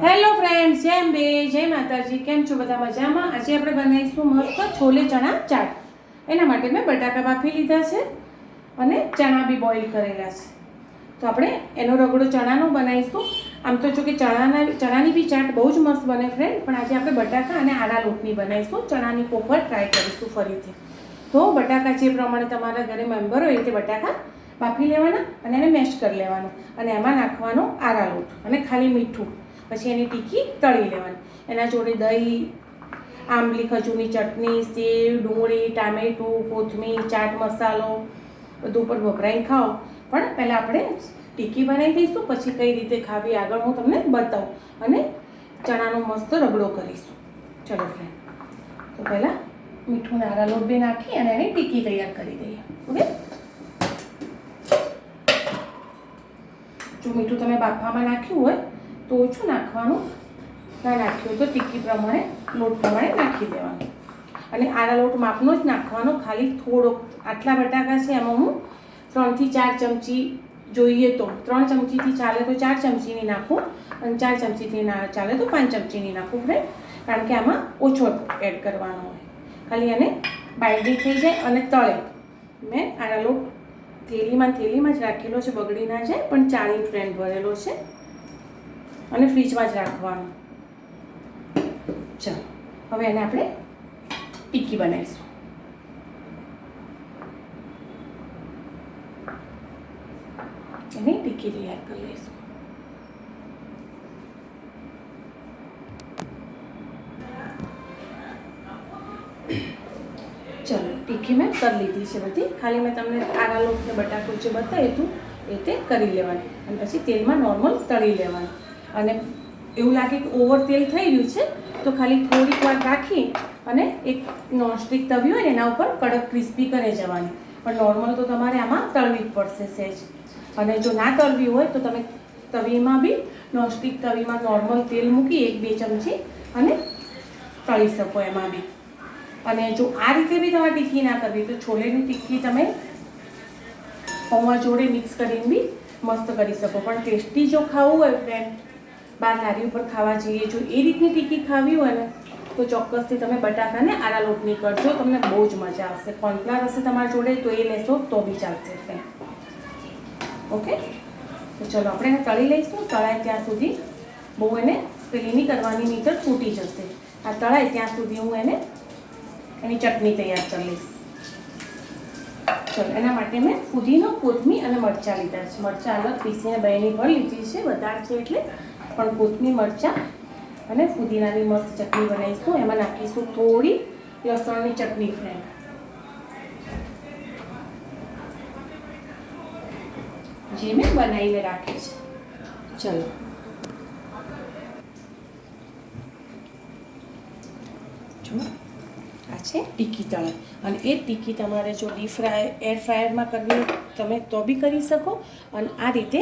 Hello friend જેમ બે જય માતાજી. કેમ છો બધા મજામાં? આજે આપણે બનાવીશું મસ્ત છોલે ચણા ચાટ. એના માટે મેં બટાકા બાફી લીધા છે અને ચણા બી બોઇલ કરેલા છે. તો આપણે એનો રગડો ચણાનો બનાવીશું. આમ તો જો કે ચણાના, ચણાની બી ચાટ બહુ જ મસ્ત બને ફ્રેન્ડ, પણ આજે આપણે બટાકા અને આડા લોટની બનાવીશું. ચણાની પોપર ટ્રાય કરીશું ફરીથી. તો બટાકા જે પ્રમાણે તમારા ઘરે મેમ્બર હોય રીતે બટાકા બાફી લેવાના અને એને મેશ કરી લેવાનું અને એમાં નાખવાનો આરા લોટ અને ખાલી મીઠું. પછી એની ટીકી તળી લેવાની. એના જોડે દહીં, આંબલી, ખજૂરની ચટણી, સેવ, ડુંગળી, ટામેટું, કોથમીર, ચાટ મસાલો, બધું ઉપર વપરાઈને ખાઓ. પણ પહેલાં આપણે ટીકી બનાવી દઈશું, પછી કઈ રીતે ખાવી આગળ હું તમને બતાવું. અને ચણાનો મસ્ત રગડો કરીશું. ચલો ફ્રેન્ડ તો પહેલાં મીઠું નારા લોટ બી નાખી અને એની ટીકી તૈયાર કરી દઈએ. ઓકે? જો મીઠું તમે બાફવામાં નાખ્યું હોય તો ઓછું નાખવાનું ના નાખ્યું તો ટીકી પ્રમાણે, લોટ પ્રમાણે નાખી દેવાનું. અને આરા લોટ માપનો જ નાખવાનો, ખાલી થોડોક. આટલા બટાકા છે, એમાં હું ત્રણથી ચાર ચમચી જોઈએ તો. ત્રણ ચમચીથી ચાલે તો ચાર ચમચીની નાખું અને ચાર ચમચીથી ના ચાલે તો પાંચ ચમચીની નાખું ફ્રેન્ડ કારણ કે આમાં ઓછો એડ કરવાનો હોય. ખાલી એને બાઇન્ડિંગ થઈ જાય અને તળે. મેં આરા લોટ થેલીમાં થેલીમાં જ રાખેલો છે, બગડી ના જાય, પણ ચાળી ફ્રેન્ડ ભરેલો છે. અને ફ્રીજમાં જ રાખવાનું. ચાલો, હવે એને આપણે ટીકી બનાવીશું. એની ટીકી તૈયાર કરી લઈશું. ચલો, ટીકી મેં કરી લીધી છે બધી. ખાલી મેં તમને આરા લોટ બટાકું જે બતાવ્યું હતું એ તે કરી લેવાનું. અને પછી તેલમાં નોર્મલ તળી લેવાનું. અને એવું લાગે કે ઓવર તેલ થઈ રહ્યું છે, તો ખાલી થોડીક વાર રાખી અને એક નોનસ્ટિક તવી હોય ને એના ઉપર કડક ક્રિસ્પી કરી જવાની પણ નોર્મલ તો તમારે આમાં તળવી જ પડશે સહેજ અને જો ના તળવી હોય તો તમે તવીમાં બી નોનસ્ટિક તવીમાં નોર્મલ તેલ મૂકી એક બે ચમચી અને તળી શકો એમાં બી. અને જો આ રીતે બી તમારે ટીકી ના કરવી તો છોલેની ટીકી તમે પૌવા જોડે મિક્સ કરીને બી મસ્ત કરી શકો. પણ ટેસ્ટી જો ખાવું હોય ફ્રેન્ડ બહાર લારી ઉપર ખાવા જઈએ જો એ રીતની ટીકી ખાવી હોય ને, તો ચોક્કસથી તમે બટાકાને આરા લોટની કરજો. તમને બહુ જ મજા આવશે. કોર્નફ્લાવર હશે તમારા જોડે, તો એ લેશો, તો બી ચાલશે ઓકે? તો ચલો, આપણે એને તળી લઈશું. તળાય ત્યાં સુધી બહુ એને પેલી નહીં કરવાની નીચર તૂટી જશે. આ તળાય ત્યાં સુધી હું એને એની ચટણી તૈયાર કરી લઈશ. ચલો, એના માટે મેં પુદીનો કોથમી અને મરચાં લીધા છે. મરચાં અલગ પીસીને બહેની ભરી લીધી છે. વધારે છે એટલે પણ કોથમી મરચાં અને ફુદીનાની મસ્ત ચટણી બનાવીશું. એમાં નાખીશું થોડી લસણની ચટણી ફ્રેન્ડ જે મેં બનાવીને રાખી છે. ચલો. જો આ છે ટીકી તળાઈ અને એ ટીકી તમારે જો ડીપ ફ્રાય, એર ફ્રાયરમાં કરવી હોય તમે તો બી કરી શકો. અને આ રીતે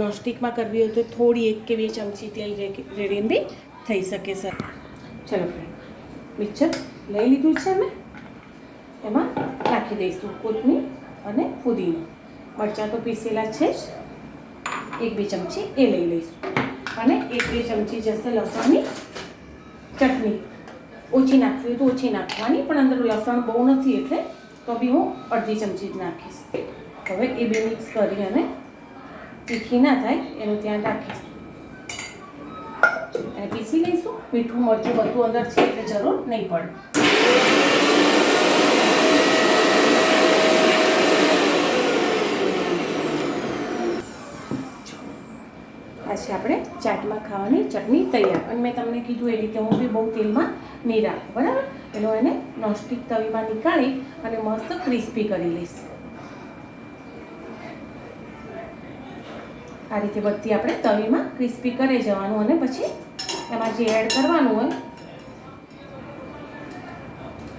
નોનસ્ટિકમાં કરવી હોય તો થોડી એક કે બે ચમચી તેલ રેડીને બી થઈ શકે, સર. ચલો ફ્રેન્ડ મિક્સર લઈ લીધું છે મેં. એમાં નાખી દઈશું કોથમીર અને ફુદીનો મરચાં તો પીસેલા છે જ. એક બે ચમચી એ લઈ લઈશું. અને એક બે ચમચી જશે લસણની ચટણી. ઓછી નાખવી હોય તો ઓછી નાખવાની, પણ અંદર લસણ બહુ નથી એટલે તો બી હું અડધી ચમચી જ નાખીશ. હવે એ બે મિક્સ કરી અને તીખી ના થાય, એનું ધ્યાન રાખીશ. અને પીસી લઈશું. મીઠું, મરચું બધું અંદર છે એટલે જરૂર નહીં પડે. આ છે આપણે ચાટમાં ખાવાની ચટણી તૈયાર. અને મેં તમને કીધું એ રીતે હું બી બહુ તેલમાં નહીં રાખું, બરાબર? એનો એને નોનસ્ટિક તવીમાં નીકાળી અને મસ્ત ક્રિસ્પી કરી લઈશ. આ રીતે બધી આપણે તવીમાં ક્રિસ્પી કરી જવાનું અને પછી એમાં જે એડ કરવાનું હોય,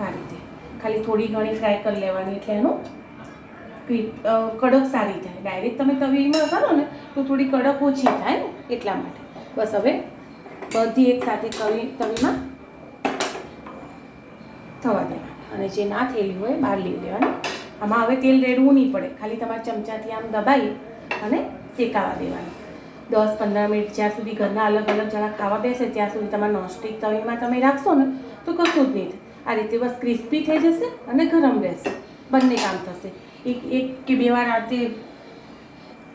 આ રીતે. ખાલી થોડી ઘણી ફ્રાય કરી લેવાની એટલે એનું કડક સારી થાય. ડાયરેક્ટ તમે તવીમાં કરો ને, તો થોડી કડક ઓછી થાય ને, એટલા માટે. બસ હવે બધી એક સાથે તવી, તવીમાં થવા દેવાની. અને જે ના થયેલી હોય બહાર લઈ લેવાની. આમાં હવે તેલ રેડવું નહીં પડે. ખાલી તમારે ચમચાથી આમ દબાવી અને શેકાવા દેવાનું. દસ પંદર મિનિટ જ્યાં સુધી ઘરના અલગ અલગ જણા ખાવા બેસે, ત્યાં સુધી તમારા નોનસ્ટિક તવીમાં તમે રાખશો ને, તો કશું જ નહીં થાય. આ રીતે બસ ક્રિસ્પી થઈ જશે અને ગરમ રહેશે. બંને કામ થશે. એક એક કે બે વાર આ તે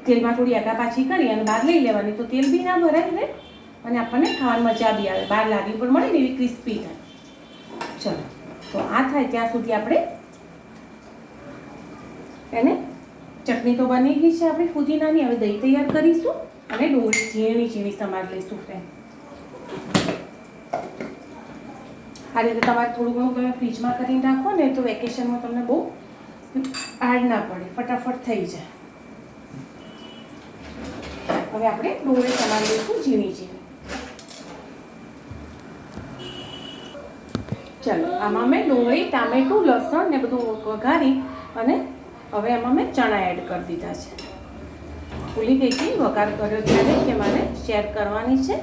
તેલમાં થોડી આગા પાછી કરી અને બહાર લઈ લેવાની. તો તેલ બી ના ભરાય ને? અને આપણને ખાવાની મજા બી આવે. બહાર લાગી પણ મળે ને એવી ક્રિસ્પી થાય. ચલો, તો આ થાય ત્યાં સુધી આપણે એને ચટણી તો બની ગઈ છે આપણે ફુદીનાની. હવે દહીં તૈયાર કરીશું અને ડુંગળી ઝીણી ઝીણી સમાર લઈશું ફ્રેન્ડ. આ રીતે તમારે થોડું ઘણું તમે ફ્રીજમાં કરીને રાખો ને તો વેકેશનમાં તમને બહુ હાર્ડ ના પડે, ફટાફટ થઈ જાય. હવે આપણે ડુંગળી સમારી લઈશું ઝીણી ઝીણી ચાલો, આમાં મેં ડુંગળી, ટામેટું, લસણ ને બધું વઘારી અને હવે એમાં મેં ચણા એડ કરી દીધા છે. ભૂલી ગઈ હતી, વઘાર કર્યો ત્યારે કે મારે શેર કરવાની છે.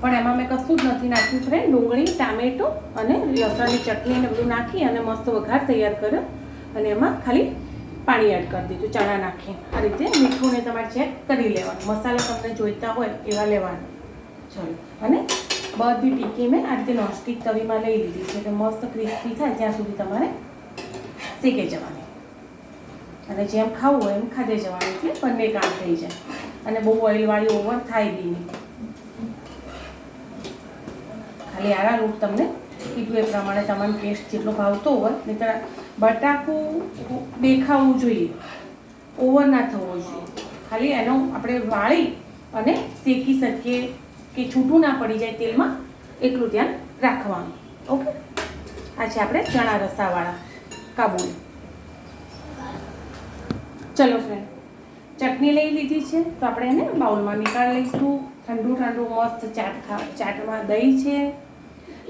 પણ એમાં મેં કશું જ નથી નાખ્યું ફ્રેન્ડ ડુંગળી, ટામેટું અને લસણની ચટણી ને બધું નાખી અને મસ્ત વઘાર તૈયાર કર્યો. અને એમાં ખાલી પાણી એડ કરી દીધું, ચણા નાખી આ રીતે મીઠું ને તમારે ચેક કરી લેવાનું. મસાલા તમને જોઈતા હોય એવા લેવાના. ચલો. અને બધી ટીકી મેં આ રીતે નોનસ્ટિક તવીમાં લઈ લીધી છે. એટલે મસ્ત ક્રિસ્પી થાય ત્યાં સુધી તમારે શેકે જવાની. અને જેમ ખાવું હોય એમ ખાધે જવાનું. એટલે બંને કામ થઈ જાય. અને બહુ ઓઇલવાળી ઓવર થાય બી નહીં. ખાલી આરા તમને કીધું એ પ્રમાણે તમારો ટેસ્ટ જેટલો ભાવતો હોય, નહીતર બટાકું દેખાવું જોઈએ ઓવર ના થવો જોઈએ. ખાલી એનો આપણે વાળી અને શેકી શકીએ કે છૂટું ના પડી જાય તેલમાં, એટલું ધ્યાન રાખવાનું. ઓકે આ છે આપણે ચણા રસાવાળા કાબુલી. ચલો ફ્રેન્ડ ચટણી લઈ લીધી છે, તો આપણે એને બાઉલમાં નીકાળી લઈશું. ઠંડુ ઠંડુ મસ્ત ચાટ ખા, ચાટમાં દહીં છે.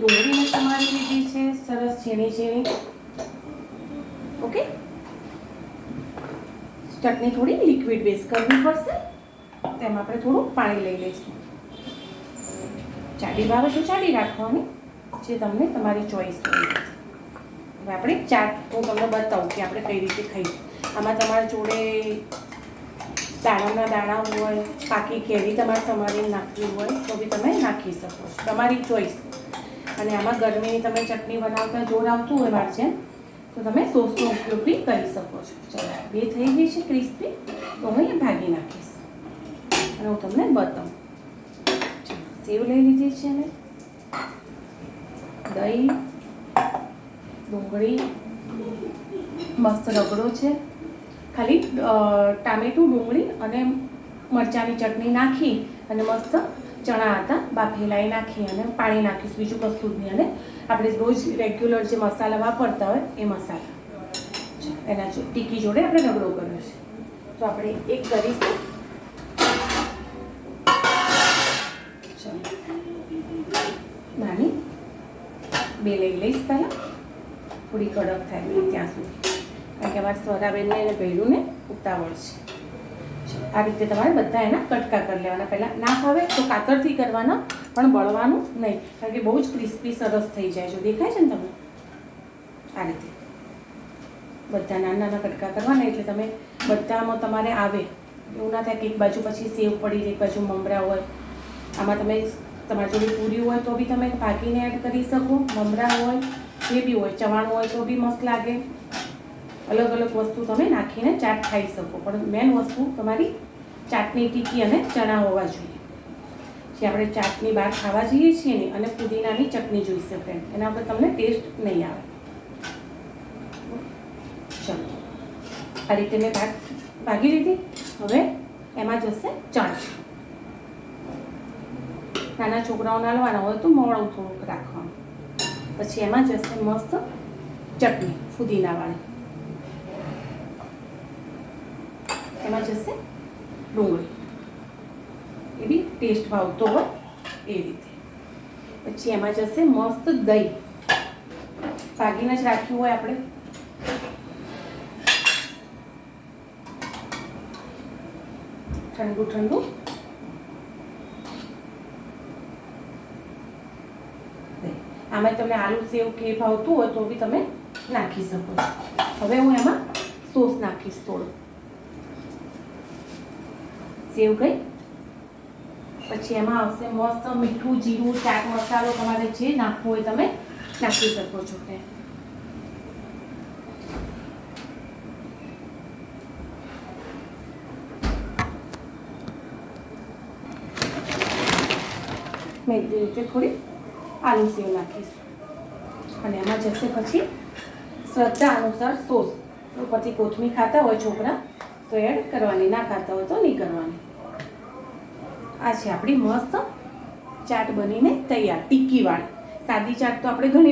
ડુંગળીને સમારી લીધી છે, સરસ ઝીણી ઝીણી. ઓકે ચટણી થોડી લિક્વિડ બેઝ કરવી પડશે. તેમાં આપણે થોડું પાણી લઈ લઈશું. ચાડી ભાવે તો ચાડી રાખવાની, જે તમને તમારી ચોઈસ હવે આપણે ચાટ હું તમને બતાવું કે આપણે કઈ રીતે ખાઈ આમાં તમારા જોડે દાણાના દાણા હોય, પાકી કેરી તમારે સમારીને નાખવી હોય, તો બી તમે નાખી શકો તમારી ચોઈસ અને આમાં ગરમીની તમે ચટણી બનાવતા જોર આવતું હોય છે, તો તમે સોસનો ઉપયોગ બી કરી શકો છો. ચલો, બે થઈ ગઈ છે ક્રિસ્પી, તો હું એ ભાગી નાખીશ. અને હું તમને બતાવું. સેવ લઈ લીધી છે મેં. દહીં, ડુંગળી, મસ્ત રગડો છે. ખાલી ટામેટું, ડુંગળી અને મરચાંની ચટણી નાખી અને મસ્ત ચણા હતા બાફેલા એ નાખી અને પાણી નાખીશું. બીજું કશું જ નહીં. અને આપણે રોજ રેગ્યુલર જે મસાલા વાપરતા હોય એ મસાલા. એના જો, ટીકી જોડે આપણે રગડો કર્યો છે. તો આપણે એક કરીશું. નાની. બે લઈ લઈશ પહેલાં. થોડી કડક થાય ત્યાં સુધી. કારણ કે અમારે સ્વરાબેનને એને પહેર્યું ને ઉતાવળ છે. આ રીતે તમારે બધા એના કટકા કરી લેવાના. પહેલાં ના ભાવે તો કાતરથી કરવાના, પણ બળવાનું નહીં. કારણ કે બહુ જ ક્રિસ્પી સરસ થઈ જાય. છે દેખાય છે ને તમને? આ રીતે. બધા નાના નાના કટકા કરવાના એટલે તમે બધામાં તમારે આવે. એવું ના થાય કે એક બાજુ પછી સેવ પડી એક બાજુ મમરા હોય. આમાં તમે તમારી જોડે પૂરી હોય તો બી તમે પાકીને એડ કરી શકો. મમરા હોય, જે બી હોય, ચવાણું હોય તો બી મસ્ત લાગે. અલગ અલગ વસ્તુ તમે નાખીને ચાટ ખાઈ શકો. પણ મેન વસ્તુ તમારી ચાટની ટીકી અને ચણા હોવા જોઈએ. જે આપણે ચાટની બહાર ખાવા જઈએ છીએ ને, અને પુદીનાની ચટણી જોઈશે ફ્રેન્ડ એના પર તમને ટેસ્ટ નહીં આવે. ચલો. આ રીતે મેં ભાગ, ભાગી લીધી. હવે એમાં જશે ચણા. નાના છોકરાઓના લેવાના હોય તો મોડું થોડુંક રાખવાનું. પછી એમાં જશે મસ્ત ચટણી ફુદીનાવાળી એમાં જશે ડુંગળી. એ ટેસ્ટ ભાવતો હોય એ રીતે. પછી એમાં જશે મસ્ત દહીં. ભાગીને જ રાખ્યું હોય આપણે. ઠંડુ ઠંડુ. આમાં તમને આલુ સેવ કે ભાવતું હોય તો બી તમે નાખી શકો હવે હું એમાં સોસ નાખીશ થોડો. સેવ ગઈ પછી એમાં આવશે મસ્ત મીઠું, જીરું ચાટ મસાલો તમારે જે નાખવો હોય તમે નાખી શકો છો તે મેં રીતે થોડી આલુ સેવ નાખીશ. અને એમાં જશે પછી શ્રદ્ધા અનુસાર સોસ. પછી કોથમીર ખાતા હોય છોકરા, તો એડ કરવાની, ના ખાતા હોય તો નહીં કરવાની. આ છે આપણી મસ્ત ચાટ બનીને તૈયાર ટિક્કીવાળી સાદી ચાટ તો આપણે ઘણી